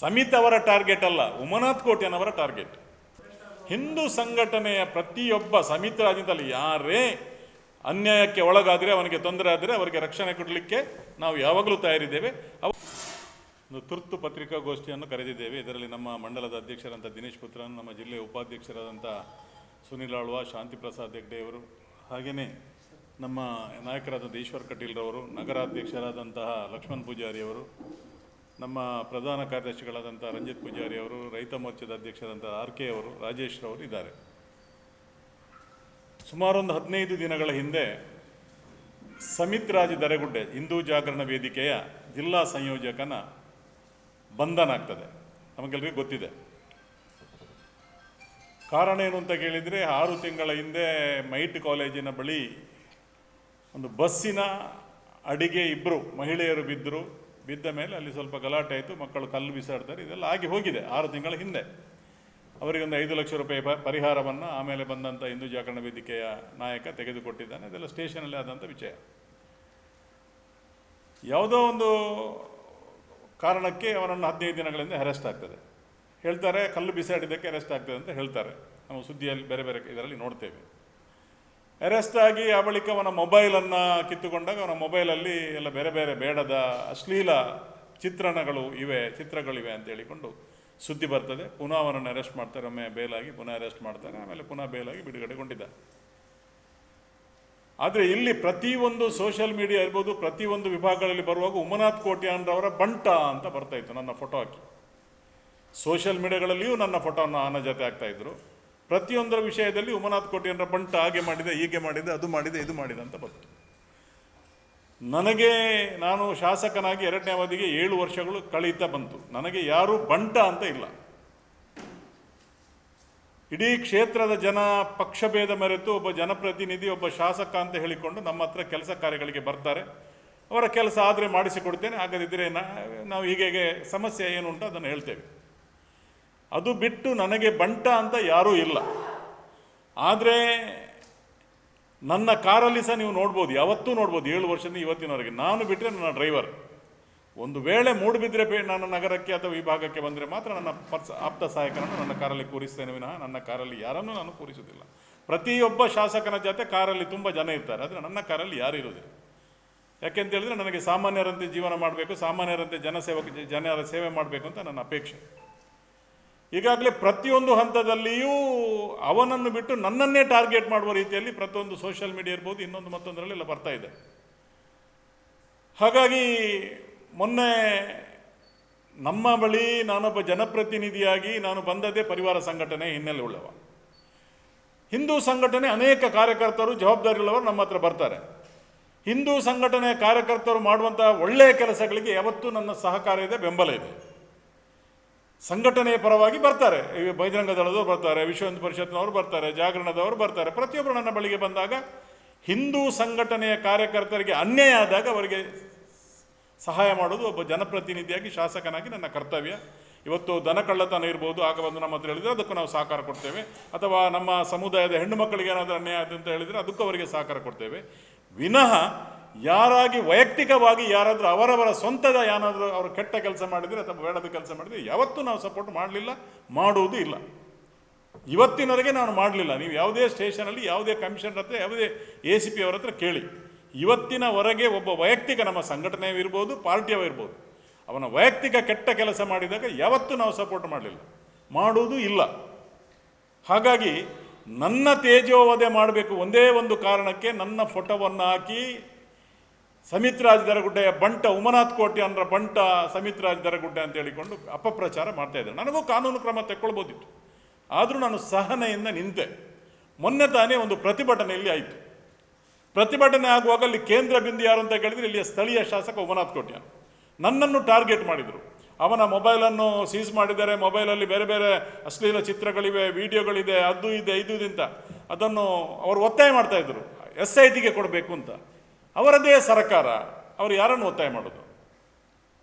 ಸಮಿತ್ ಅವರ ಟಾರ್ಗೆಟ್ ಅಲ್ಲ, ಉಮನಾಥ್ ಅವರ ಟಾರ್ಗೆಟ್. ಹಿಂದೂ ಸಂಘಟನೆಯ ಪ್ರತಿಯೊಬ್ಬ ಸಮಿತಿ ರಾಜ್ಯದಲ್ಲಿ ಯಾರೇ ಅನ್ಯಾಯಕ್ಕೆ ಒಳಗಾದರೆ, ಅವನಿಗೆ ತೊಂದರೆ ಆದರೆ ಅವರಿಗೆ ರಕ್ಷಣೆ ಕೊಡಲಿಕ್ಕೆ ನಾವು ಯಾವಾಗಲೂ ತಯಾರಿದ್ದೇವೆ. ಒಂದು ತುರ್ತು ಪತ್ರಿಕಾಗೋಷ್ಠಿಯನ್ನು ಕರೆದಿದ್ದೇವೆ. ಇದರಲ್ಲಿ ನಮ್ಮ ಮಂಡಲದ ಅಧ್ಯಕ್ಷರಂತ ದಿನೇಶ್ ಪುತ್ರನ್, ನಮ್ಮ ಜಿಲ್ಲೆಯ ಉಪಾಧ್ಯಕ್ಷರಾದಂಥ ಸುನಿಲ್ ಆಳ್ವ, ಶಾಂತಿ ಪ್ರಸಾದ್ ಹೆಗ್ಡೆಯವರು ಹಾಗೆಯೇ ನಮ್ಮ ನಾಯಕರಾದಂಥ ಈಶ್ವರ್ ಕಟೀಲ್ರವರು, ನಗರಾಧ್ಯಕ್ಷರಾದಂತಹ ಲಕ್ಷ್ಮಣ್ ಪೂಜಾರಿ ಅವರು ನಮ್ಮ ಪ್ರಧಾನ ಕಾರ್ಯದರ್ಶಿಗಳಾದಂಥ ರಂಜಿತ್ ಪೂಜಾರಿ ಅವರು, ರೈತ ಮೋರ್ಚಾದ ಅಧ್ಯಕ್ಷರಾದಂಥ ಆರ್ ಕೆ ಅವರು, ರಾಜೇಶ್ ಅವರು ಇದ್ದಾರೆ. ಸುಮಾರು ಒಂದು ಹದಿನೈದು ದಿನಗಳ ಹಿಂದೆ ಸಮಿತ್ ರಾಜ್ ದರೆಗುಡ್ಡೆ ಹಿಂದೂ ಜಾಗರಣ ವೇದಿಕೆಯ ಜಿಲ್ಲಾ ಸಂಯೋಜಕನ ಬಂಧನ ಆಗ್ತದೆ. ನಮಗೆಲ್ಲರಿಗೂ ಗೊತ್ತಿದೆ. ಕಾರಣ ಏನು ಅಂತ ಕೇಳಿದರೆ, ಆರು ತಿಂಗಳ ಹಿಂದೆ ಮೈಟ್ ಕಾಲೇಜಿನ ಬಳಿ ಒಂದು ಬಸ್ಸಿನ ಅಡಿಗೆ ಇಬ್ಬರು ಮಹಿಳೆಯರು ಬಿದ್ದರು. ಬಿದ್ದ ಮೇಲೆ ಅಲ್ಲಿ ಸ್ವಲ್ಪ ಗಲಾಟೆ ಆಯಿತು, ಮಕ್ಕಳು ಕಲ್ಲು ಬಿಸಾಡ್ತಾರೆ, ಇದೆಲ್ಲ ಆಗಿ ಹೋಗಿದೆ ಆರು ತಿಂಗಳ ಹಿಂದೆ. ಅವರಿಗೆ ಒಂದು ಐದು ಲಕ್ಷ ರೂಪಾಯಿ ಪ- ಪರಿಹಾರವನ್ನು ಆಮೇಲೆ ಬಂದಂಥ ಹಿಂದೂ ಜಾಗರಣ ವೇದಿಕೆಯ ನಾಯಕ ತೆಗೆದುಕೊಟ್ಟಿದ್ದಾನೆ. ಇದೆಲ್ಲ ಸ್ಟೇಷನಲ್ಲಿ ಆದಂಥ ವಿಷಯ ಯಾವುದೋ ಒಂದು ಕಾರಣಕ್ಕೆ ಅವರನ್ನು ಹದಿನೈದು ದಿನಗಳಿಂದ ಅರೆಸ್ಟ್ ಆಗ್ತದೆ. ಹೇಳ್ತಾರೆ, ಕಲ್ಲು ಬಿಸಾಡಿದ್ದಕ್ಕೆ ಅರೆಸ್ಟ್ ಆಗ್ತದೆ ಅಂತ ಹೇಳ್ತಾರೆ. ನಾವು ಸುದ್ದಿಯಲ್ಲಿ ಬೇರೆ ಬೇರೆ ಇದರಲ್ಲಿ ನೋಡ್ತೇವೆ. ಅರೆಸ್ಟ್ ಆಗಿ ಆ ಬಳಿಕ ಅವನ ಮೊಬೈಲನ್ನು ಕಿತ್ತುಕೊಂಡಾಗ ಅವನ ಮೊಬೈಲಲ್ಲಿ ಎಲ್ಲ ಬೇರೆ ಬೇರೆ ಬೇಡದ ಅಶ್ಲೀಲ ಚಿತ್ರಣಗಳು ಇವೆ, ಚಿತ್ರಗಳಿವೆ ಅಂತ ಹೇಳಿಕೊಂಡು ಸುದ್ದಿ ಬರ್ತದೆ. ಪುನಃ ಅವನನ್ನು ಅರೆಸ್ಟ್ ಮಾಡ್ತಾರೆ, ಒಮ್ಮೆ ಬೇಲಾಗಿ ಪುನಃ ಅರೆಸ್ಟ್ ಮಾಡ್ತಾರೆ, ಆಮೇಲೆ ಪುನಃ ಬೇಲಾಗಿ ಬಿಡುಗಡೆಗೊಂಡಿದ್ದ. ಆದರೆ ಇಲ್ಲಿ ಪ್ರತಿಯೊಂದು ಸೋಷಿಯಲ್ ಮೀಡಿಯಾ ಇರ್ಬೋದು, ಪ್ರತಿಯೊಂದು ವಿಭಾಗಗಳಲ್ಲಿ ಬರುವಾಗ ಉಮನಾಥ್ ಕೋಟ್ಯಾನ್ರವರ ಬಂಟ ಅಂತ ಬರ್ತಾ ಇತ್ತು ನನ್ನ ಫೋಟೋ ಹಾಕಿ. ಸೋಷಿಯಲ್ ಮೀಡಿಯಾಗಳಲ್ಲಿಯೂ ನನ್ನ ಫೋಟೋವನ್ನು ಆನ ಜೊತೆ ಆಗ್ತಾ ಇದ್ರು. ಪ್ರತಿಯೊಂದರ ವಿಷಯದಲ್ಲಿ ಉಮನಾಥ್ ಕೋಟಿಯನ್ನ ಬಂಟ ಹಾಗೆ ಮಾಡಿದೆ, ಹೀಗೆ ಮಾಡಿದೆ, ಅದು ಮಾಡಿದೆ, ಇದು ಮಾಡಿದೆ ಅಂತ ಬಂತು. ನನಗೆ ನಾನು ಶಾಸಕನಾಗಿ ಎರಡನೇ ಅವಧಿಗೆ ಏಳು ವರ್ಷಗಳು ಕಳೀತಾ ಬಂತು. ನನಗೆ ಯಾರೂ ಬಂಟ ಅಂತ ಇಲ್ಲ. ಇಡೀ ಕ್ಷೇತ್ರದ ಜನ ಪಕ್ಷಭೇದ ಮೆರೆತು ಒಬ್ಬ ಜನಪ್ರತಿನಿಧಿ, ಒಬ್ಬ ಶಾಸಕ ಅಂತ ಹೇಳಿಕೊಂಡು ನಮ್ಮ ಹತ್ರ ಕೆಲಸ ಕಾರ್ಯಗಳಿಗೆ ಬರ್ತಾರೆ. ಅವರ ಕೆಲಸ ಆದರೆ ಮಾಡಿಸಿಕೊಡ್ತೇನೆ. ಹಾಗದಿದ್ದರೆ ನಾವು ಹೀಗೆ ಸಮಸ್ಯೆ ಏನು ಉಂಟು ಅದನ್ನು ಹೇಳ್ತೇವೆ. ಅದು ಬಿಟ್ಟು ನನಗೆ ಬಂಟ ಅಂತ ಯಾರೂ ಇಲ್ಲ. ಆದರೆ ನನ್ನ ಕಾರಲ್ಲಿ ಸಹ ನೀವು ನೋಡ್ಬೋದು, ಯಾವತ್ತೂ ನೋಡ್ಬೋದು, ಏಳು ವರ್ಷದಿಂದ ಇವತ್ತಿನವರೆಗೆ. ನಾನು ಬಿಟ್ಟರೆ ನನ್ನ ಡ್ರೈವರ್. ಒಂದು ವೇಳೆ ಮೂಡುಬಿದ್ರೆ ಬೇ ನನ್ನ ನಗರಕ್ಕೆ ಅಥವಾ ಈ ಭಾಗಕ್ಕೆ ಬಂದರೆ ಮಾತ್ರ ನನ್ನ ಪರ್ಸ ಆಪ್ತ ಸಹಾಯಕರನ್ನು ನನ್ನ ಕಾರಲ್ಲಿ ಕೂರಿಸ್ತೇನೆ ವಿನಃ ನನ್ನ ಕಾರಲ್ಲಿ ಯಾರನ್ನೂ ನಾನು ಕೂರಿಸುವುದಿಲ್ಲ. ಪ್ರತಿಯೊಬ್ಬ ಶಾಸಕನ ಜೊತೆ ಕಾರಲ್ಲಿ ತುಂಬ ಜನ ಇರ್ತಾರೆ, ಆದರೆ ನನ್ನ ಕಾರಲ್ಲಿ ಯಾರು ಇರೋದಿಲ್ಲ ಯಾಕೆಂತ ಹೇಳಿದ್ರೆ ನನಗೆ ಸಾಮಾನ್ಯರಂತೆ ಜೀವನ ಮಾಡಬೇಕು, ಸಾಮಾನ್ಯರಂತೆ ಜನಸೇವಕ ಜನರ ಸೇವೆ ಮಾಡಬೇಕು ಅಂತ ನನ್ನ ಅಪೇಕ್ಷೆ. ಈಗಾಗಲೇ ಪ್ರತಿಯೊಂದು ಹಂತದಲ್ಲಿಯೂ ಅವನನ್ನು ಬಿಟ್ಟು ನನ್ನನ್ನೇ ಟಾರ್ಗೆಟ್ ಮಾಡುವ ರೀತಿಯಲ್ಲಿ ಪ್ರತಿಯೊಂದು ಸೋಷಿಯಲ್ ಮೀಡಿಯಾ ಇರ್ಬೋದು, ಇನ್ನೊಂದು ಮತ್ತೊಂದರಲ್ಲೆಲ್ಲ ಬರ್ತಾ ಇದೆ. ಹಾಗಾಗಿ ಮೊನ್ನೆ ನಮ್ಮ ಬಳಿ ನಾನೊಬ್ಬ ಜನಪ್ರತಿನಿಧಿಯಾಗಿ ನಾನು ಬಂದದೇ ಪರಿವಾರ ಸಂಘಟನೆ ಹಿನ್ನೆಲೆ ಉಳ್ಳವ. ಹಿಂದೂ ಸಂಘಟನೆ ಅನೇಕ ಕಾರ್ಯಕರ್ತರು, ಜವಾಬ್ದಾರಿಯುಳ್ಳವರು ನಮ್ಮ ಹತ್ರ ಬರ್ತಾರೆ. ಹಿಂದೂ ಸಂಘಟನೆ ಕಾರ್ಯಕರ್ತರು ಮಾಡುವಂಥ ಒಳ್ಳೆಯ ಕೆಲಸಗಳಿಗೆ ಯಾವತ್ತೂ ನನ್ನ ಸಹಕಾರ ಇದೆ, ಬೆಂಬಲ ಇದೆ. ಸಂಘಟನೆಯ ಪರವಾಗಿ ಬರ್ತಾರೆ. ಬಹಿರಂಗ ದಳದವರು ಬರ್ತಾರೆ, ವಿಶ್ವ ಹಿಂದೂ ಪರಿಷತ್ನವರು ಬರ್ತಾರೆ, ಜಾಗರಣದವರು ಬರ್ತಾರೆ. ಪ್ರತಿಯೊಬ್ಬರು ನನ್ನ ಬಳಿಗೆ ಬಂದಾಗ ಹಿಂದೂ ಸಂಘಟನೆಯ ಕಾರ್ಯಕರ್ತರಿಗೆ ಅನ್ಯಾಯ ಆದಾಗ ಅವರಿಗೆ ಸಹಾಯ ಮಾಡೋದು ಒಬ್ಬ ಜನಪ್ರತಿನಿಧಿಯಾಗಿ ಶಾಸಕನಾಗಿ ನನ್ನ ಕರ್ತವ್ಯ. ಇವತ್ತು ದನ ಕಳ್ಳತನ ಇರ್ಬೋದು, ಆಗ ಬಂದು ನಮ್ಮ ಹತ್ರ ಹೇಳಿದರೆ ಅದಕ್ಕೂ ನಾವು ಸಹಕಾರ ಕೊಡ್ತೇವೆ. ಅಥವಾ ನಮ್ಮ ಸಮುದಾಯದ ಹೆಣ್ಣು ಮಕ್ಕಳಿಗೆ ಏನಾದರೂ ಅನ್ಯಾಯ ಆಯಿತು ಅಂತ ಹೇಳಿದರೆ ಅದಕ್ಕೂ ಅವರಿಗೆ ಸಹಕಾರ ಕೊಡ್ತೇವೆ. ವಿನಃ ಯಾರಾಗಿ ವೈಯಕ್ತಿಕವಾಗಿ ಯಾರಾದರೂ ಅವರವರ ಸ್ವಂತದ ಏನಾದರೂ ಅವರು ಕೆಟ್ಟ ಕೆಲಸ ಮಾಡಿದರೆ ಅಥವಾ ಬೇಡದ ಕೆಲಸ ಮಾಡಿದರೆ ಯಾವತ್ತೂ ನಾವು ಸಪೋರ್ಟ್ ಮಾಡಲಿಲ್ಲ, ಮಾಡುವುದೂ ಇಲ್ಲ. ಇವತ್ತಿನವರೆಗೆ ನಾನು ಮಾಡಲಿಲ್ಲ. ನೀವು ಯಾವುದೇ ಸ್ಟೇಷನಲ್ಲಿ ಯಾವುದೇ ಕಮಿಷನರ್ ಹತ್ರ, ಯಾವುದೇ ಎ ಸಿ ಪಿ ಅವರ ಹತ್ರ ಕೇಳಿ. ಇವತ್ತಿನವರೆಗೆ ಒಬ್ಬ ವೈಯಕ್ತಿಕ ನಮ್ಮ ಸಂಘಟನೆಯಿರ್ಬೋದು ಪಾರ್ಟಿಯವಿರ್ಬೋದು ಅವನ ವೈಯಕ್ತಿಕ ಕೆಟ್ಟ ಕೆಲಸ ಮಾಡಿದಾಗ ಯಾವತ್ತೂ ನಾವು ಸಪೋರ್ಟ್ ಮಾಡಲಿಲ್ಲ. ಮಾಡುವುದೂ ಇಲ್ಲ. ಹಾಗಾಗಿ ನನ್ನ ತೇಜೋವಧೆ ಮಾಡಬೇಕು ಒಂದೇ ಒಂದು ಕಾರಣಕ್ಕೆ ನನ್ನ ಫೋಟೋವನ್ನು ಹಾಕಿ ಸಮಿತ್ ರಾಜ್ ದರಗುಡ್ಡೆಯ ಬಂಟ ಉಮನಾಥ್ ಕೋಟೆ ಅನ್ನರ ಬಂಟ ಸಮಿತ್ರಾಜ್ ದರಗುಡ್ಡೆ ಅಂತ ಹೇಳಿಕೊಂಡು ಅಪಪ್ರಚಾರ ಮಾಡ್ತಾ ಇದ್ದಾರೆ. ನನಗೂ ಕಾನೂನು ಕ್ರಮ ತೆಕ್ಕೊಳ್ಬೋದಿತ್ತು. ಆದರೂ ನಾನು ಸಹನೆಯಿಂದ ನಿಂತೆ. ಮೊನ್ನೆ ತಾನೇ ಒಂದು ಪ್ರತಿಭಟನೆಯಲ್ಲಿ ಆಯಿತು. ಪ್ರತಿಭಟನೆ ಆಗುವಾಗ ಅಲ್ಲಿ ಕೇಂದ್ರ ಬಿಂದು ಯಾರು ಅಂತ ಕೇಳಿದ್ರೆ ಇಲ್ಲಿಯ ಸ್ಥಳೀಯ ಶಾಸಕ ಉಮನಾಥ್ ಕೋಟ್ಯ ನನ್ನನ್ನು ಟಾರ್ಗೆಟ್ ಮಾಡಿದರು. ಅವನ ಮೊಬೈಲನ್ನು ಸೀಸ್ ಮಾಡಿದ್ದಾರೆ. ಮೊಬೈಲಲ್ಲಿ ಬೇರೆ ಬೇರೆ ಅಶ್ಲೀಲ ಚಿತ್ರಗಳಿವೆ, ವಿಡಿಯೋಗಳಿದೆ, ಅದು ಇದೆ, ಇದು ಅಂತ. ಅದನ್ನು ಅವರು ಒತ್ತಾಯ ಮಾಡ್ತಾ ಇದ್ರು. ಎಸ್ ಐ ಟಿಗೆ ಕೊಡಬೇಕು ಅಂತ. ಅವರದೇ ಸರ್ಕಾರ, ಅವರು ಯಾರನ್ನು ಒತ್ತಾಯ ಮಾಡೋದು?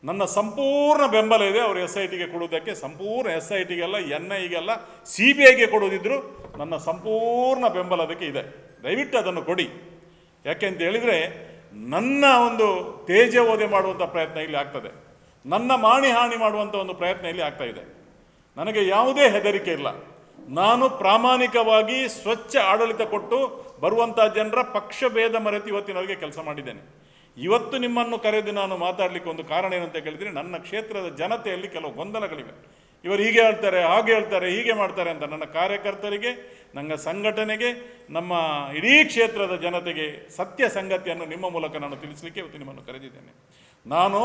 ನನ್ನ ಸಂಪೂರ್ಣ ಬೆಂಬಲ ಇದೆ, ಅವರು ಎಸ್ ಐ ಟಿಗೆ ಕೊಡುವುದಕ್ಕೆ ಸಂಪೂರ್ಣ ಎಸ್ ಐ ಟಿಗೆಲ್ಲ ಎನ್ ಐಗೆಲ್ಲ ಸಿ ಬಿ ಐಗೆ ಕೊಡುವುದಿದ್ರು ನನ್ನ ಸಂಪೂರ್ಣ ಬೆಂಬಲ ಅದಕ್ಕೆ ಇದೆ. ದಯವಿಟ್ಟು ಅದನ್ನು ಕೊಡಿ. ಯಾಕೆ ಅಂತ ಹೇಳಿದರೆ, ನನ್ನ ಒಂದು ತೇಜವೋದೆ ಮಾಡುವಂಥ ಪ್ರಯತ್ನ ಇಲ್ಲಿ ಆಗ್ತದೆ. ನನ್ನ ಮಾಣಿ ಹಾನಿ ಮಾಡುವಂಥ ಒಂದು ಪ್ರಯತ್ನ ಇಲ್ಲಿ ಆಗ್ತಾ ಇದೆ. ನನಗೆ ಯಾವುದೇ ಹೆದರಿಕೆ ಇಲ್ಲ. ನಾನು ಪ್ರಾಮಾಣಿಕವಾಗಿ ಸ್ವಚ್ಛ ಆಡಳಿತ ಕೊಟ್ಟು ಬರುವಂಥ ಜನರ ಪಕ್ಷ ಭೇದ ಮರೆತು ಇವತ್ತಿನವರೆಗೆ ಕೆಲಸ ಮಾಡಿದ್ದೇನೆ. ಇವತ್ತು ನಿಮ್ಮನ್ನು ಕರೆದು ನಾನು ಮಾತಾಡಲಿಕ್ಕೆ ಒಂದು ಕಾರಣ ಏನಂತ ಕೇಳಿದರೆ, ನನ್ನ ಕ್ಷೇತ್ರದ ಜನತೆಯಲ್ಲಿ ಕೆಲವು ಗೊಂದಲಗಳಿವೆ. ಇವರು ಹೀಗೆ ಹೇಳ್ತಾರೆ, ಹಾಗೆ ಹೇಳ್ತಾರೆ, ಹೀಗೆ ಮಾಡ್ತಾರೆ ಅಂತ ನನ್ನ ಕಾರ್ಯಕರ್ತರಿಗೆ, ನನ್ನ ಸಂಘಟನೆಗೆ, ನಮ್ಮ ಇಡೀ ಕ್ಷೇತ್ರದ ಜನತೆಗೆ ಸತ್ಯ ಸಂಗತಿಯನ್ನು ನಿಮ್ಮ ಮೂಲಕ ನಾನು ತಿಳಿಸಲಿಕ್ಕೆ ಇವತ್ತು ನಿಮ್ಮನ್ನು ಕರೆದಿದ್ದೇನೆ. ನಾನು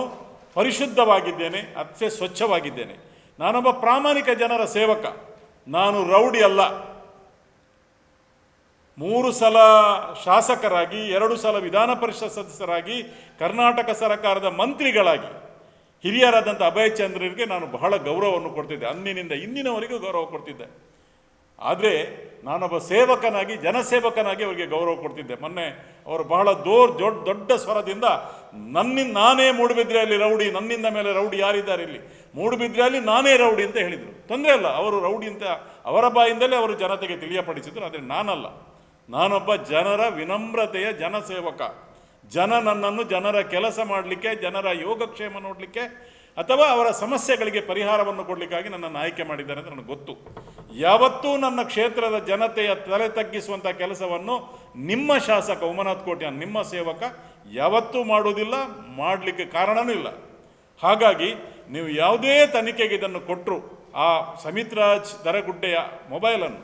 ಪರಿಶುದ್ಧವಾಗಿದ್ದೇನೆ ಅತ್ಯ ಸ್ವಚ್ಛವಾಗಿದ್ದೇನೆ ನಾನೊಬ್ಬ ಪ್ರಾಮಾಣಿಕ ಜನರ ಸೇವಕ. ನಾನು ರೌಡಿ ಅಲ್ಲ. ಮೂರು ಸಲ ಶಾಸಕರಾಗಿ, ಎರಡು ಸಲ ವಿಧಾನ ಪರಿಷತ್ ಸದಸ್ಯರಾಗಿ, ಕರ್ನಾಟಕ ಸರ್ಕಾರದ ಮಂತ್ರಿಗಳಾಗಿ, ಹಿರಿಯರಾದಂಥ ಅಭಯ ಚಂದ್ರರಿಗೆ ನಾನು ಬಹಳ ಗೌರವವನ್ನು ಕೊಡ್ತಿದ್ದೆ. ಅಂದಿನಿಂದ ಇಂದಿನವರೆಗೂ ಗೌರವ ಕೊಡ್ತಿದ್ದೆ. ಆದರೆ ನಾನೊಬ್ಬ ಸೇವಕನಾಗಿ, ಜನಸೇವಕನಾಗಿ ಅವರಿಗೆ ಗೌರವ ಕೊಡ್ತಿದ್ದೆ. ಮೊನ್ನೆ ಅವರು ಬಹಳ ದೋರ್, ದೊಡ್ಡ ದೊಡ್ಡ ಸ್ವರದಿಂದ ನನ್ನಿಂದ ನಾನೇ ಮೂಡುಬಿದ್ರೆಯಲ್ಲಿ ರೌಡಿ, ನನ್ನಿಂದ ಮೇಲೆ ರೌಡಿ ಯಾರಿದ್ದಾರೆ ಇಲ್ಲಿ? ಮೂಡುಬಿದ್ರೆಯಲ್ಲಿ ನಾನೇ ರೌಡಿ ಅಂತ ಹೇಳಿದರು. ತೊಂದರೆ ಅಲ್ಲ. ಅವರು ರೌಡಿ ಅಂತ ಅವರ ಬಾಯಿಂದಲೇ ಅವರು ಜನತೆಗೆ ತಿಳಿಯಪಡಿಸಿದ್ರು, ಆದರೆ ನಾನಲ್ಲ. ನಾನೊಬ್ಬ ಜನರ ವಿನಮ್ರತೆಯ ಜನಸೇವಕ. ಜನ ನನ್ನನ್ನು ಜನರ ಕೆಲಸ ಮಾಡಲಿಕ್ಕೆ, ಜನರ ಯೋಗಕ್ಷೇಮ ನೋಡಲಿಕ್ಕೆ ಅಥವಾ ಅವರ ಸಮಸ್ಯೆಗಳಿಗೆ ಪರಿಹಾರವನ್ನು ಕೊಡಲಿಕ್ಕಾಗಿ ನನ್ನನ್ನು ಆಯ್ಕೆ ಮಾಡಿದ್ದಾರೆ ಅಂತ ನನಗೆ ಗೊತ್ತು. ಯಾವತ್ತೂ ನನ್ನ ಕ್ಷೇತ್ರದ ಜನತೆಯ ತಲೆ ತಗ್ಗಿಸುವಂಥ ಕೆಲಸವನ್ನು ನಿಮ್ಮ ಶಾಸಕ ಉಮನಾಥ್ ಕೋಟ್ಯಾನ್, ನಿಮ್ಮ ಸೇವಕ ಯಾವತ್ತೂ ಮಾಡುವುದಿಲ್ಲ, ಮಾಡಲಿಕ್ಕೆ ಕಾರಣನೂ ಇಲ್ಲ. ಹಾಗಾಗಿ ನೀವು ಯಾವುದೇ ತನಿಖೆಗೆ ಇದನ್ನು ಕೊಟ್ಟರು ಆ ಸಮಿತ್ರಾಜ್ ದರಗುಡ್ಡೆಯ ಮೊಬೈಲನ್ನು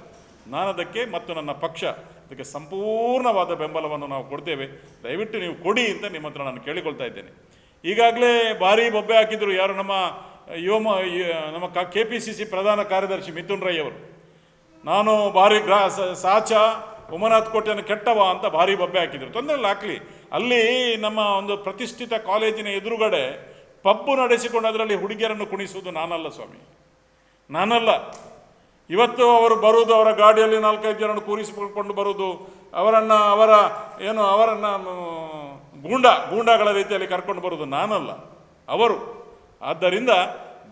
ನಾನದಕ್ಕೆ ಮತ್ತು ನನ್ನ ಪಕ್ಷ ಅದಕ್ಕೆ ಸಂಪೂರ್ಣವಾದ ಬೆಂಬಲವನ್ನು ನಾವು ಕೊಡ್ತೇವೆ. ದಯವಿಟ್ಟು ನೀವು ಕೊಡಿ ಅಂತ ನಿಮ್ಮ ಹತ್ರ ನಾನು ಕೇಳಿಕೊಳ್ತಾ ಇದ್ದೇನೆ. ಈಗಾಗಲೇ ಭಾರಿ ಬೊಬ್ಬೆ ಹಾಕಿದರು ಯಾರು ನಮ್ಮ ಯುವ ನಮ್ಮ ಕೆ ಪಿ ಸಿ ಸಿ ಪ್ರಧಾನ ಕಾರ್ಯದರ್ಶಿ ಮಿಥುನ್ ರೈ ಅವರು. ನಾನು ಭಾರಿ ಗ್ರಾ ಸಾಚ, ಉಮನಾಥ್ ಕೋಟೆಯನ್ನು ಕೆಟ್ಟವ ಅಂತ ಭಾರಿ ಬೊಬ್ಬೆ ಹಾಕಿದರು. ತೊಂದರೆ ಹಾಕಲಿ. ಅಲ್ಲಿ ನಮ್ಮ ಒಂದು ಪ್ರತಿಷ್ಠಿತ ಕಾಲೇಜಿನ ಎದುರುಗಡೆ ಪಬ್ಬು ನಡೆಸಿಕೊಂಡು ಅದರಲ್ಲಿ ಹುಡುಗಿಯರನ್ನು ಕುಣಿಸುವುದು ನಾನಲ್ಲ, ಸ್ವಾಮಿ. ನಾನಲ್ಲ. ಇವತ್ತು ಅವರು ಬರುವುದು ಅವರ ಗಾಡಿಯಲ್ಲಿ ನಾಲ್ಕೈದು ಜನರನ್ನು ಕೂರಿಸಿಕೊಂಡು ಬರುವುದು ಅವರನ್ನು, ಅವರ ಏನು, ಅವರನ್ನು ಗೂಂಡ, ಗೂಂಡಾಗಳ ರೀತಿಯಲ್ಲಿ ಕರ್ಕೊಂಡು ಬರುವುದು ನಾನಲ್ಲ. ಅವರು. ಆದ್ದರಿಂದ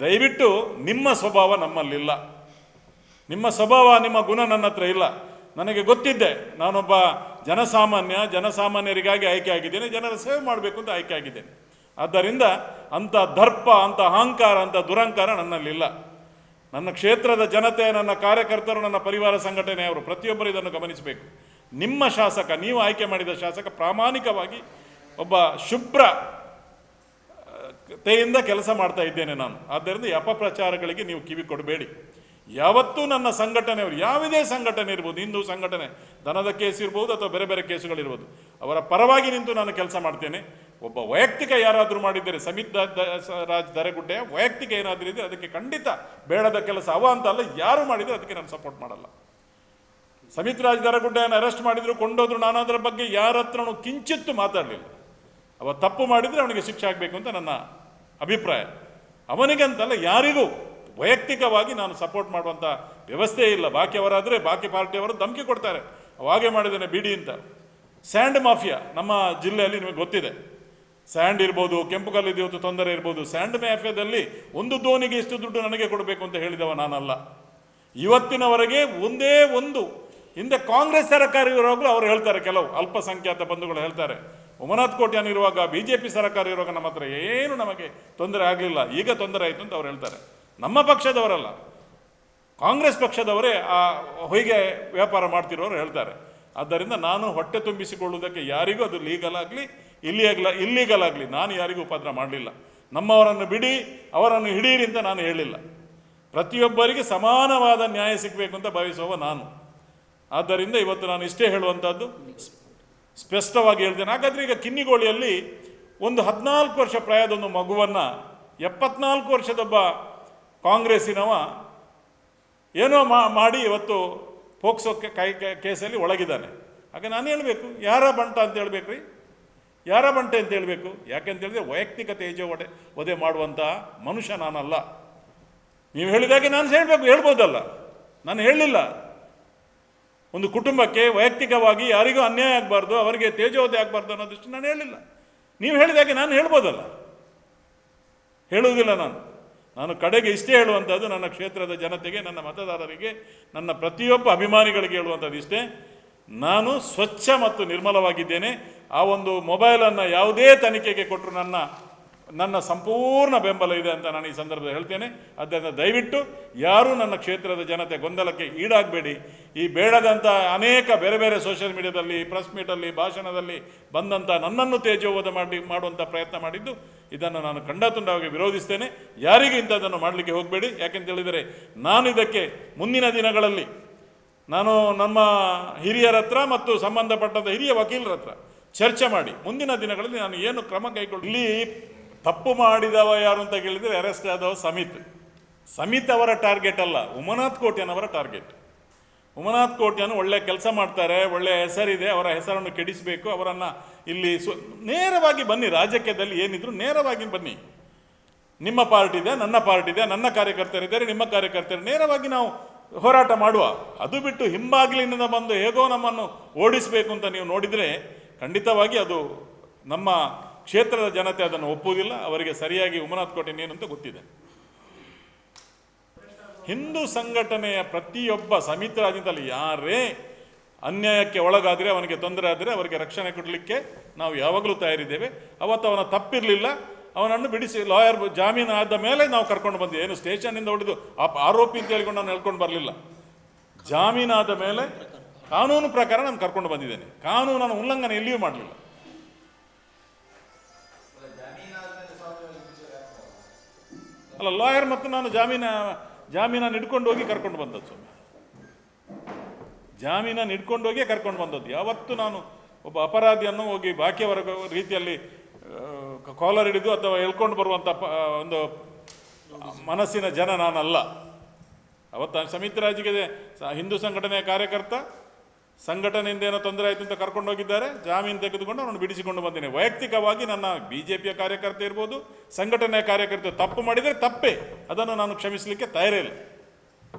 ದಯವಿಟ್ಟು ನಿಮ್ಮ ಸ್ವಭಾವ ನಮ್ಮಲ್ಲಿಲ್ಲ. ನಿಮ್ಮ ಸ್ವಭಾವ, ನಿಮ್ಮ ಗುಣ ನನ್ನ ಹತ್ರ ಇಲ್ಲ. ನನಗೆ ಗೊತ್ತಿದ್ದೆ, ನಾನೊಬ್ಬ ಜನಸಾಮಾನ್ಯ, ಜನಸಾಮಾನ್ಯರಿಗಾಗಿ ಆಯ್ಕೆ ಆಗಿದ್ದೇನೆ, ಜನರ ಸೇವೆ ಮಾಡಬೇಕು ಅಂತ ಆಯ್ಕೆ ಆಗಿದ್ದೇನೆ. ಆದ್ದರಿಂದ ಅಂಥ ದರ್ಪ, ಅಂಥ ಅಹಂಕಾರ, ಅಂಥ ದುರಹಂಕಾರ ನನ್ನಲ್ಲಿಲ್ಲ. ನನ್ನ ಕ್ಷೇತ್ರದ ಜನತೆ, ನನ್ನ ಕಾರ್ಯಕರ್ತರು, ನನ್ನ ಪರಿವಾರ ಸಂಘಟನೆಯವರು ಪ್ರತಿಯೊಬ್ಬರು ಇದನ್ನು ಗಮನಿಸಬೇಕು. ನಿಮ್ಮ ಶಾಸಕ, ನೀವು ಆಯ್ಕೆ ಮಾಡಿದ ಶಾಸಕ ಪ್ರಾಮಾಣಿಕವಾಗಿ ಒಬ್ಬ ಶುಭ್ರ ತೆಯಿಂದ ಕೆಲಸ ಮಾಡ್ತಾ ಇದ್ದೇನೆ ನಾನು. ಆದ್ದರಿಂದ ಈ ಅಪಪ್ರಚಾರಗಳಿಗೆ ನೀವು ಕಿವಿ ಕೊಡಬೇಡಿ. ಯಾವತ್ತೂ ನನ್ನ ಸಂಘಟನೆಯವರು ಯಾವುದೇ ಸಂಘಟನೆ ಇರ್ಬೋದು, ಹಿಂದೂ ಸಂಘಟನೆ, ದನದ ಕೇಸ್ ಇರ್ಬೋದು ಅಥವಾ ಬೇರೆ ಬೇರೆ ಕೇಸುಗಳಿರ್ಬೋದು, ಅವರ ಪರವಾಗಿ ನಿಂತು ನಾನು ಕೆಲಸ ಮಾಡ್ತೇನೆ. ಒಬ್ಬ ವೈಯಕ್ತಿಕ ಯಾರಾದರೂ ಮಾಡಿದ್ದಾರೆ, ಸಮಿತ್ ರಾಜ್ ದರೆಗುಡ್ಡೆಯ ವೈಯಕ್ತಿಕ ಏನಾದರೂ ಇದ್ದರೆ ಅದಕ್ಕೆ ಖಂಡಿತ ಬೇಡದ ಕೆಲಸ ಅವ ಅಂತ ಅಲ್ಲ, ಯಾರು ಮಾಡಿದ್ರು ಅದಕ್ಕೆ ನಾನು ಸಪೋರ್ಟ್ ಮಾಡಲ್ಲ. ಸಮಿತ್ ರಾಜ್ ದರಗುಡ್ಡೆಯನ್ನು ಅರೆಸ್ಟ್ ಮಾಡಿದ್ರು, ಕೊಂಡೋದ್ರು ನಾನು ಅದರ ಬಗ್ಗೆ ಯಾರ ಹತ್ರನೂ ಕಿಂಚಿತ್ತು ಮಾತಾಡಲಿಲ್ಲ. ಅವ ತಪ್ಪು ಮಾಡಿದರೆ ಅವನಿಗೆ ಶಿಕ್ಷೆ ಆಗಬೇಕು ಅಂತ ನನ್ನ ಅಭಿಪ್ರಾಯ. ಅವನಿಗಂತಲ್ಲ ಯಾರಿಗೂ ವೈಯಕ್ತಿಕವಾಗಿ ನಾನು ಸಪೋರ್ಟ್ ಮಾಡುವಂಥ ವ್ಯವಸ್ಥೆ ಇಲ್ಲ. ಬಾಕಿಯವರಾದರೆ ಬಾಕಿ ಪಾರ್ಟಿಯವರು ಧಮಕಿ ಕೊಡ್ತಾರೆ. ಅವಾಗೆ ಮಾಡಿದ್ದೇನೆ ಬಿಡಿ ಅಂತ. ಸ್ಯಾಂಡ್ ಮಾಫಿಯಾ ನಮ್ಮ ಜಿಲ್ಲೆಯಲ್ಲಿ ನಿಮಗೆ ಗೊತ್ತಿದೆ. ಸ್ಯಾಂಡ್ ಇರ್ಬೋದು, ಕೆಂಪು ಕಲ್ಲಿದ್ದು ಇವತ್ತು ತೊಂದರೆ ಇರ್ಬೋದು, ಸ್ಯಾಂಡ್ ಮಾಫಿಯಾದಲ್ಲಿ ಒಂದು ದೋಣಿಗೆ ಇಷ್ಟು ದುಡ್ಡು ನನಗೆ ಕೊಡಬೇಕು ಅಂತ ಹೇಳಿದವ ನಾನಲ್ಲ. ಇವತ್ತಿನವರೆಗೆ ಒಂದೇ ಒಂದು, ಹಿಂದೆ ಕಾಂಗ್ರೆಸ್ ಸರ್ಕಾರ ಇರುವಾಗಲೂ ಅವರು ಹೇಳ್ತಾರೆ, ಕೆಲವು ಅಲ್ಪಸಂಖ್ಯಾತ ಬಂಧುಗಳು ಹೇಳ್ತಾರೆ ಉಮನಾಥ್ ಕೋಟ್ಯಾನ್ ಇರುವಾಗ ಬಿ ಜೆ ಪಿ ಸರ್ಕಾರ ಇರುವಾಗ ನಮ್ಮ ಹತ್ರ ಏನು ನಮಗೆ ತೊಂದರೆ ಆಗಲಿಲ್ಲ, ಈಗ ತೊಂದರೆ ಆಯಿತು ಅಂತ ಅವ್ರು ಹೇಳ್ತಾರೆ. ನಮ್ಮ ಪಕ್ಷದವರಲ್ಲ, ಕಾಂಗ್ರೆಸ್ ಪಕ್ಷದವರೇ ಆ ಹೊಯ್ಗೆ ವ್ಯಾಪಾರ ಮಾಡ್ತಿರೋರು ಹೇಳ್ತಾರೆ. ಆದ್ದರಿಂದ ನಾನು ಹೊಟ್ಟೆ ತುಂಬಿಸಿಕೊಳ್ಳುವುದಕ್ಕೆ ಯಾರಿಗೂ ಅದು ಲೀಗಲ್ ಆಗಲಿ ಇಲ್ಲಿಯಗಲ, ಇಲ್ಲಿಗಲಾಗಲಿ ನಾನು ಯಾರಿಗೂ ಉಪದ್ರ ಮಾಡಲಿಲ್ಲ. ನಮ್ಮವರನ್ನು ಬಿಡಿ, ಅವರನ್ನು ಹಿಡೀರಿ ಅಂತ ನಾನು ಹೇಳಿಲ್ಲ. ಪ್ರತಿಯೊಬ್ಬರಿಗೆ ಸಮಾನವಾದ ನ್ಯಾಯ ಸಿಗಬೇಕು ಅಂತ ಭಾವಿಸುವ ನಾನು. ಆದ್ದರಿಂದ ಇವತ್ತು ನಾನು ಇಷ್ಟೇ ಹೇಳುವಂಥದ್ದು. ಸ್ಪಷ್ಟವಾಗಿ ಹೇಳ್ತೇನೆ. ಹಾಗಾದ್ರೆ ಈಗ ಕಿನ್ನಿಗೋಳಿಯಲ್ಲಿ ಒಂದು ಹದಿನಾಲ್ಕು ವರ್ಷ ಪ್ರಾಯದ ಒಂದು ಮಗುವನ್ನು ಎಪ್ಪತ್ನಾಲ್ಕು ವರ್ಷದೊಬ್ಬ ಕಾಂಗ್ರೆಸ್ಸಿನವ ಏನೋ ಮಾಡಿ ಇವತ್ತು ಪೋಕ್ಸೋ ಕೈ ಕೇಸಲ್ಲಿ ಒಳಗಿದ್ದಾನೆ. ಹಾಗೆ ನಾನು ಹೇಳಬೇಕು. ಯಾರ ಬಂಟ ಅಂತ ಹೇಳಬೇಕ್ರಿ ರೀ? ಯಾರ ಬಂಟೆ ಅಂತ ಹೇಳಬೇಕು? ಯಾಕೆ ಹೇಳಿದ್ರೆ ವೈಯಕ್ತಿಕ ತೇಜ ಒಡೆ ಒದೆ ಮಾಡುವಂಥ ಮನುಷ್ಯ ನಾನಲ್ಲ. ನೀವು ಹೇಳಿದಾಗೆ ನಾನು ಹೇಳಬೇಕು, ಹೇಳ್ಬೋದಲ್ಲ. ನಾನು ಹೇಳಲಿಲ್ಲ ಒಂದು ಕುಟುಂಬಕ್ಕೆ ವೈಯಕ್ತಿಕವಾಗಿ ಯಾರಿಗೂ ಅನ್ಯಾಯ ಆಗಬಾರ್ದು, ಅವರಿಗೆ ತೇಜೋವಧೆ ಆಗಬಾರ್ದು ಅನ್ನೋದಷ್ಟು ನಾನು ಹೇಳಿಲ್ಲ. ನೀವು ಹೇಳಿದಾಗೆ ನಾನು ಹೇಳ್ಬೋದಲ್ಲ. ಹೇಳುವುದಿಲ್ಲ ನಾನು. ನಾನು ಕಡೆಗೆ ಇಷ್ಟೇ ಹೇಳುವಂಥದ್ದು ನನ್ನ ಕ್ಷೇತ್ರದ ಜನತೆಗೆ, ನನ್ನ ಮತದಾರರಿಗೆ, ನನ್ನ ಪ್ರತಿಯೊಬ್ಬ ಅಭಿಮಾನಿಗಳಿಗೆ ಹೇಳುವಂಥದ್ದು ಇಷ್ಟೇ. ನಾನು ಸ್ವಚ್ಛ ಮತ್ತು ನಿರ್ಮಲವಾಗಿದ್ದೇನೆ. ಆ ಒಂದು ಮೊಬೈಲನ್ನು ಯಾವುದೇ ತನಿಖೆಗೆ ಕೊಟ್ಟರು ನನ್ನ ನನ್ನ ಸಂಪೂರ್ಣ ಬೆಂಬಲ ಇದೆ ಅಂತ ನಾನು ಈ ಸಂದರ್ಭದಲ್ಲಿ ಹೇಳ್ತೇನೆ. ಆದ್ದರಿಂದ ದಯವಿಟ್ಟು ಯಾರೂ ನನ್ನ ಕ್ಷೇತ್ರದ ಜನತೆ ಗೊಂದಲಕ್ಕೆ ಈಡಾಗಬೇಡಿ. ಈ ಬೇಡದಂಥ ಅನೇಕ ಬೇರೆ ಬೇರೆ ಸೋಷಿಯಲ್ ಮೀಡಿಯಾದಲ್ಲಿ ಪ್ರೆಸ್ ಮೀಟಲ್ಲಿ ಭಾಷಣದಲ್ಲಿ ಬಂದಂಥ ನನ್ನನ್ನು ತೇಜೋವಧ ಮಾಡಿ ಮಾಡುವಂಥ ಪ್ರಯತ್ನ ಮಾಡಿದ್ದು, ಇದನ್ನು ನಾನು ಖಂಡತುಂಡವಾಗಿ ವಿರೋಧಿಸ್ತೇನೆ. ಯಾರಿಗೂ ಇಂಥದ್ದನ್ನು ಮಾಡಲಿಕ್ಕೆ ಹೋಗಬೇಡಿ. ಯಾಕೆಂತ ಹೇಳಿದರೆ, ನಾನು ಇದಕ್ಕೆ ಮುಂದಿನ ದಿನಗಳಲ್ಲಿ, ನಾನು ನಮ್ಮ ಹಿರಿಯರ ಹತ್ರ ಮತ್ತು ಸಂಬಂಧಪಟ್ಟಂಥ ಹಿರಿಯ ವಕೀಲರ ಹತ್ರ ಚರ್ಚೆ ಮಾಡಿ. ಮುಂದಿನ ದಿನಗಳಲ್ಲಿ ನಾನು ಏನು ಕ್ರಮ ಕೈಗೊಳ್ಳಿ ಇಲ್ಲಿ ತಪ್ಪು ಮಾಡಿದವ ಯಾರು ಅಂತ ಕೇಳಿದರೆ ಅರೆಸ್ಟ್ ಆದವ ಸಮಿತ್. ಸಮಿತ್ ಅವರ ಟಾರ್ಗೆಟ್ ಅಲ್ಲ, ಉಮನಾಥ್ ಕೋಟ್ಯನವರ ಟಾರ್ಗೆಟ್. ಉಮನಾಥ್ ಕೋಟ್ಯನು ಒಳ್ಳೆ ಕೆಲಸ ಮಾಡ್ತಾರೆ ಒಳ್ಳೆಯ ಹೆಸರಿದೆ, ಅವರ ಹೆಸರನ್ನು ಕೆಡಿಸಬೇಕು, ಅವರನ್ನು ಇಲ್ಲಿ ಸು ನೇರವಾಗಿ ಬನ್ನಿ, ರಾಜಕೀಯದಲ್ಲಿ ಏನಿದ್ರು ನೇರವಾಗಿ ಬನ್ನಿ. ನಿಮ್ಮ ಪಾರ್ಟಿ ಇದೆ, ನನ್ನ ಪಾರ್ಟಿ ಇದೆ, ನನ್ನ ಕಾರ್ಯಕರ್ತರಿದ್ದಾರೆ, ನಿಮ್ಮ ಕಾರ್ಯಕರ್ತರು ನೇರವಾಗಿ ನಾವು ಹೋರಾಟ ಮಾಡುವ. ಅದು ಬಿಟ್ಟು ಹಿಂಬಾಗಿಲಿನಿಂದ ಬಂದು ಹೇಗೋ ನಮ್ಮನ್ನು ಓಡಿಸಬೇಕು ಅಂತ ನೀವು ನೋಡಿದರೆ ಖಂಡಿತವಾಗಿ ಅದು ನಮ್ಮ ಕ್ಷೇತ್ರದ ಜನತೆ ಅದನ್ನು ಒಪ್ಪುವುದಿಲ್ಲ, ಅವರಿಗೆ ಸರಿಯಾಗಿ ಉಮನಾಥ್ ಕೋಟೆ ಅಂತ ಗೊತ್ತಿದೆ. ಹಿಂದೂ ಸಂಘಟನೆಯ ಪ್ರತಿಯೊಬ್ಬ ಸಮಿತಿರಾಜ್ಯದಲ್ಲಿ ಯಾರೇ ಅನ್ಯಾಯಕ್ಕೆ ಒಳಗಾದರೆ, ಅವನಿಗೆ ತೊಂದರೆ ಆದರೆ ಅವರಿಗೆ ರಕ್ಷಣೆ ಕೊಡಲಿಕ್ಕೆ ನಾವು ಯಾವಾಗಲೂ ತಯಾರಿದ್ದೇವೆ. ಅವತ್ತು ಅವನ ತಪ್ಪಿರಲಿಲ್ಲ, ಅವನನ್ನು ಬಿಡಿಸಿ, ಲಾಯರ್ ಜಾಮೀನು ಆದ ಮೇಲೆ ನಾವು ಕರ್ಕೊಂಡು ಬಂದಿವಿ. ಏನು, ಸ್ಟೇಷನ್ನಿಂದ ಹೊಡೆದು ಆರೋಪಿ ಅಂತ ಹೇಳ್ಕೊಂಡು ನಾನು ಹೇಳ್ಕೊಂಡು ಬರಲಿಲ್ಲ. ಜಾಮೀನಾದ ಮೇಲೆ ಕಾನೂನು ಪ್ರಕಾರ ನಾನು ಕರ್ಕೊಂಡು ಬಂದಿದ್ದೇನೆ. ಕಾನೂನನ್ನು ಉಲ್ಲಂಘನೆ ಎಲ್ಲಿಯೂ ಮಾಡಲಿಲ್ಲ. ಅಲ್ಲ ಲಾಯರ್ ಮತ್ತು ನಾನು ಜಾಮೀನ ಜಾಮೀನನ್ನು ಹಿಡ್ಕೊಂಡು ಹೋಗಿ ಕರ್ಕೊಂಡು ಬಂದದ್ದು ಸ್ವಾಮಿ. ಜಾಮೀನನ್ನು ಹಿಡ್ಕೊಂಡು ಹೋಗಿ ಕರ್ಕೊಂಡು ಬಂದದ್ದು. ಯಾವತ್ತು ನಾನು ಒಬ್ಬ ಅಪರಾಧಿಯನ್ನು ಹೋಗಿ ಬಾಕಿಯವರ ರೀತಿಯಲ್ಲಿ ಕಾಲರ್ ಹಿಡಿದು ಅಥವಾ ಎಳ್ಕೊಂಡು ಬರುವಂಥ ಒಂದು ಮನಸ್ಸಿನ ಜನ ನಾನಲ್ಲ. ಅವತ್ತು ಸಮಿತಿ ರಾಜಿಗೆ ಹಿಂದೂ ಸಂಘಟನೆಯ ಕಾರ್ಯಕರ್ತ ಸಂಘಟನೆಯಿಂದ ಏನೋ ತೊಂದರೆ ಆಯಿತು ಅಂತ ಕರ್ಕೊಂಡು ಹೋಗಿದ್ದಾರೆ, ಜಾಮೀನು ತೆಗೆದುಕೊಂಡು ಅವನು ಬಿಡಿಸಿಕೊಂಡು ಬಂದೇನೆ. ವೈಯಕ್ತಿಕವಾಗಿ ನನ್ನ ಬಿ ಜೆ ಪಿಯ ಕಾರ್ಯಕರ್ತ ಇರ್ಬೋದು, ಸಂಘಟನೆಯ ಕಾರ್ಯಕರ್ತ ತಪ್ಪು ಮಾಡಿದರೆ ತಪ್ಪೇ. ಅದನ್ನು ನಾನು ಕ್ಷಮಿಸಲಿಕ್ಕೆ ತಯಾರೇ ಇಲ್ಲ